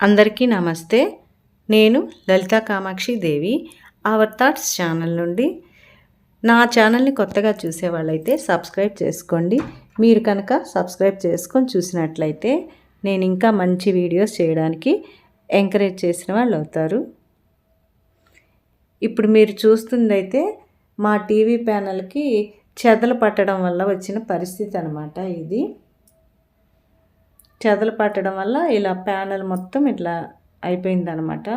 అందరికీ నమస్తే. నేను Lalitha Kamakshi Devi our thoughts channel నుండి. నా ఛానల్ని కొత్తగా చూసే వాళ్ళైతే సబ్స్క్రైబ్ చేసుకోండి. మీరు కనుక సబ్స్క్రైబ్ చేసుకొని చూసినట్లయితే నేను ఇంకా మంచి వీడియోస్ చేయడానికి ఎంకరేజ్ చేసిన వాళ్ళు అవుతారు. ఇప్పుడు మీరు చూస్తుందైతే మా టీవీ ప్యానల్కి చెదలు పట్టడం వల్ల వచ్చిన పరిస్థితి అనమాట ఇది. చెదలు పట్టడం వల్ల ఇలా ప్యానల్ మొత్తం ఇట్లా అయిపోయిందనమాట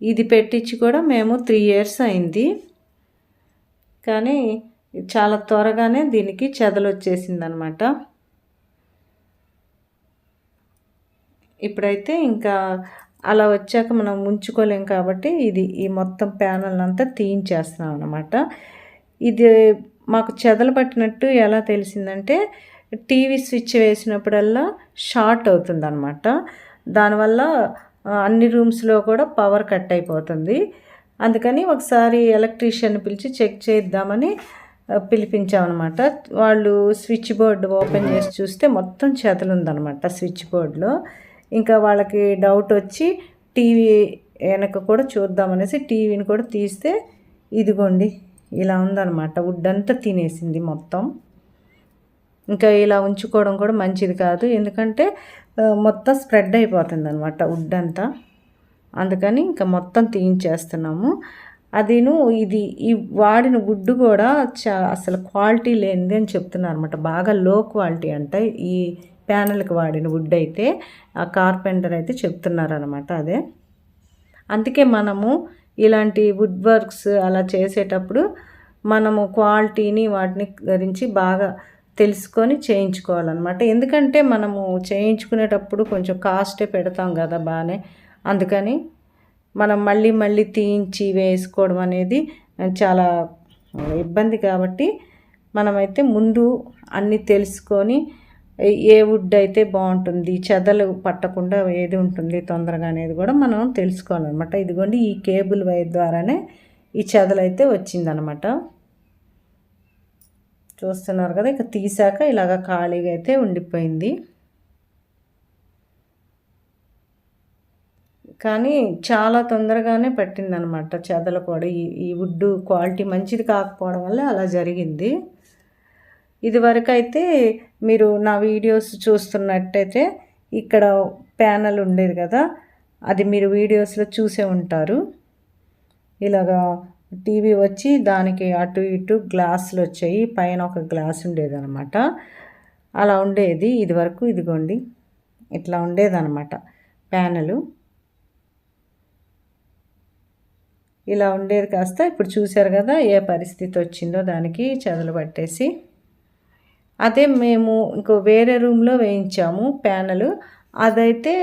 ఇది పెట్టించి కూడా మేము త్రీ ఇయర్స్ అయింది. కానీ చాలా త్వరగానే దీనికి చెదలు వచ్చేసింది అనమాట ఇప్పుడైతే ఇంకా అలా వచ్చాక మనం ఉంచుకోలేం కాబట్టి ఇది ఈ మొత్తం ప్యానల్ అంతా తీయించేస్తున్నాం అనమాట ఇది మాకు చెదలు పట్టినట్టు ఎలా తెలిసిందంటే టీవీ స్విచ్ వేసినప్పుడల్లా షార్ట్ అవుతుంది అనమాట దానివల్ల అన్ని రూమ్స్లో కూడా పవర్ కట్ అయిపోతుంది. అందుకని ఒకసారి ఎలక్ట్రీషియన్ పిలిచి చెక్ చేద్దామని పిలిపించామన్నమాట. వాళ్ళు స్విచ్ బోర్డు ఓపెన్ చేసి చూస్తే మొత్తం చెదలు ఉందన్నమాట స్విచ్ బోర్డులో. ఇంకా వాళ్ళకి డౌట్ వచ్చి టీవీ వెనక కూడా చూద్దామనేసి టీవీని కూడా తీస్తే ఇదిగోండి ఇలా ఉందన్నమాట. వుడ్ అంతా తినేసింది మొత్తం. ఇంకా ఇలా ఉంచుకోవడం కూడా మంచిది కాదు. ఎందుకంటే మొత్తం స్ప్రెడ్ అయిపోతుంది అనమాట వుడ్ అంతా అందుకని ఇంకా మొత్తం తీయించేస్తున్నాము. అదిను ఇది ఈ వాడిన వుడ్ కూడా చా అసలు క్వాలిటీ లేనిది అని చెప్తున్నారు అనమాట బాగా లో క్వాలిటీ అంట ఈ ప్యానల్కి వాడిన వుడ్ అయితే ఆ కార్పెంటర్ అయితే చెప్తున్నారనమాట అదే. అందుకే మనము ఇలాంటి వుడ్ వర్క్స్ అలా చేసేటప్పుడు మనము క్వాలిటీని వాటిని గురించి బాగా తెలుసుకొని చేయించుకోవాలన్నమాట. ఎందుకంటే మనము చేయించుకునేటప్పుడు కొంచెం కాస్టే పెడతాం కదా బాగానే. అందుకని మనం మళ్ళీ మళ్ళీ తీయించి వేసుకోవడం అనేది చాలా ఇబ్బంది కాబట్టి మనమైతే ముందు అన్నీ తెలుసుకొని ఏ వుడ్ అయితే బాగుంటుంది చెదలు పట్టకుండా ఏది ఉంటుంది తొందరగా అనేది కూడా మనం తెలుసుకోవాలన్నమాట. ఇదిగోండి ఈ కేబుల్ వైర్ ద్వారానే ఈ చెదలు అయితే వచ్చిందనమాట చూస్తున్నారు కదా ఇక తీసాక ఇలాగ ఖాళీగా అయితే ఉండిపోయింది. కానీ చాలా తొందరగానే పట్టిందనమాట చెదలు కూడా ఈ ఈ వుడ్ క్వాలిటీ మంచిది కాకపోవడం వల్ల అలా జరిగింది. ఇదివరకు అయితే మీరు నా వీడియోస్ చూస్తున్నట్టయితే ఇక్కడ ప్యానల్ ఉండేది కదా అది మీరు వీడియోస్లో చూసే ఉంటారు. ఇలాగా టీవీ వచ్చి దానికి అటు ఇటు గ్లాసులు వచ్చాయి. పైన ఒక గ్లాస్ ఉండేదనమాట అలా ఉండేది. ఇది వరకు ఇదిగోండి. ఇట్లా ఉండేదనమాట ప్యానెలు. ఇలా ఉండేది కాస్త. ఇప్పుడు చూశారు కదా ఏ పరిస్థితి వచ్చిందో దానికి చదులు పట్టేసి. అదే మేము ఇంకో వేరే రూమ్లో వేయించాము ప్యానలు. అదైతే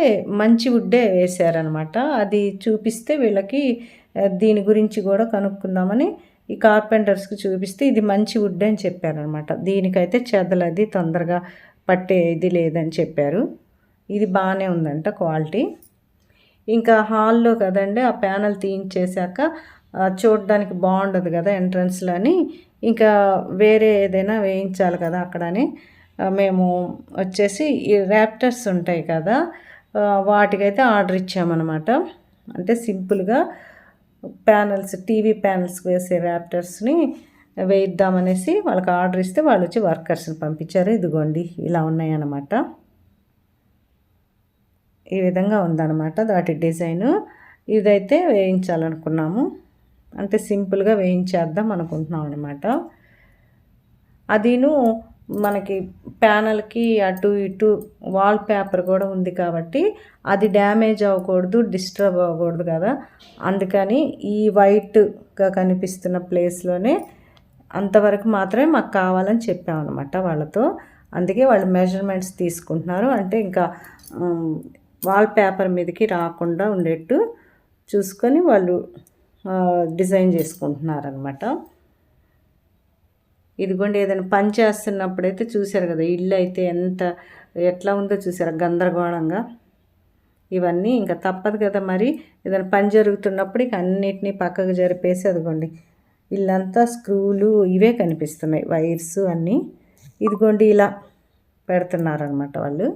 మంచి వుడ్డే వేశారనమాట. అది చూపిస్తే వీళ్ళకి దీని గురించి కూడా కనుక్కుందామని ఈ కార్పెంటర్స్కి చూపిస్తే ఇది మంచి వుడ్ అని చెప్పారనమాట. దీనికైతే చెదలది తొందరగా పట్టే ఇది లేదని చెప్పారు. ఇది బాగానే ఉందంట క్వాలిటీ. ఇంకా హాల్లో కదండి ఆ ప్యానల్ తీయించేశాక చూడడానికి బాగుండదు కదా ఎంట్రన్స్లో అని ఇంకా వేరే ఏదైనా వేయించాలి కదా అక్కడని. మేము వచ్చేసి ఈ ర్యాప్టర్స్ ఉంటాయి కదా వాటికైతే ఆర్డర్ ఇచ్చామన్నమాట. అంటే సింపుల్గా ప్యానల్స్ టీవీ ప్యానల్స్ వేసే ర్యాప్టర్స్ని వేయిద్దామనేసి వాళ్ళకి ఆర్డర్ ఇస్తే వాళ్ళు వచ్చి వర్కర్స్ని పంపించారు. ఇదిగోండి ఇలా ఉన్నాయన్నమాట. ఈ విధంగా ఉందన్నమాట వాటి డిజైను. ఇదైతే వేయించాలనుకున్నాము. అంటే సింపుల్గా వేయించేద్దాం అనుకుంటున్నాం అనమాట అదిను మనకి ప్యానల్కి అటు ఇటు వాల్ పేపర్ కూడా ఉంది కాబట్టి అది డ్యామేజ్ అవ్వకూడదు డిస్టర్బ్ అవ్వకూడదు కదా. అందుకని ఈ వైట్గా కనిపిస్తున్న ప్లేస్లోనే అంతవరకు మాత్రమే మాకు కావాలని చెప్పామన్నమాట వాళ్ళతో. అందుకే వాళ్ళు మెజర్మెంట్స్ తీసుకుంటున్నారు. అంటే ఇంకా వాల్ పేపర్ మీదకి రాకుండా ఉండేట్టు చూసుకొని వాళ్ళు డిజైన్ చేసుకుంటున్నారనమాట ఇదిగోండి ఏదైనా పని చేస్తున్నప్పుడైతే చూసారు కదా ఇల్లు అయితే ఎంత ఎట్లా ఉందో చూసారు గందరగోళంగా. ఇవన్నీ ఇంకా తప్పదు కదా మరి ఏదైనా పని జరుగుతున్నప్పుడు ఇక అన్నిటినీ పక్కకు జరిపేసి అదిగోండి ఇల్లంతా స్క్రూలు ఇవే కనిపిస్తున్నాయి వైర్స్ అన్నీ. ఇదిగోండి ఇలా పెడుతున్నారనమాట వాళ్ళు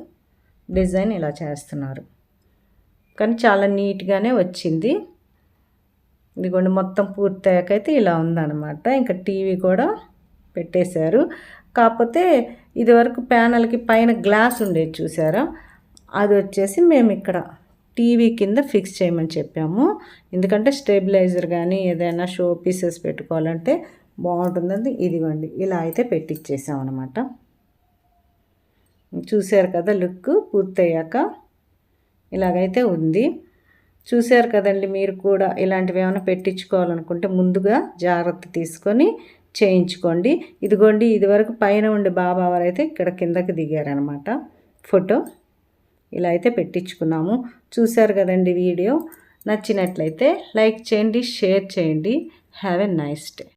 డిజైన్ ఇలా చేస్తున్నారు. కానీ చాలా నీట్గానే వచ్చింది. ఇదిగోండి మొత్తం పూర్తయ్యాకైతే ఇలా ఉందన్నమాట. ఇంకా టీవీ కూడా పెట్టేశారు. కాకపోతే ఇదివరకు ప్యానల్కి పైన గ్లాస్ ఉండేది చూసారా? అది వచ్చేసి మేము ఇక్కడ టీవీ కింద ఫిక్స్ చేయమని చెప్పాము. ఎందుకంటే స్టెబిలైజర్ కానీ ఏదైనా షో పీసెస్ పెట్టుకోవాలంటే బాగుంటుందని ఇదిగోండి ఇలా అయితే పెట్టించేసాం అనమాట చూశారు కదా లుక్ పూర్తయ్యాక ఇలాగైతే ఉంది. చూశారు కదండి మీరు కూడా ఇలాంటివి ఏమైనా పెట్టించుకోవాలనుకుంటే ముందుగా జాగ్రత్త తీసుకొని చేయించుకోండి. ఇదిగోండి ఇదివరకు పైన ఉండే బాబా వారు అయితే ఇక్కడ కిందకి దిగారనమాట ఫోటో ఇలా అయితే పెట్టించుకున్నాము. చూశారు కదండి వీడియో? నచ్చినట్లయితే లైక్ చేయండి షేర్ చేయండి. Have a nice day.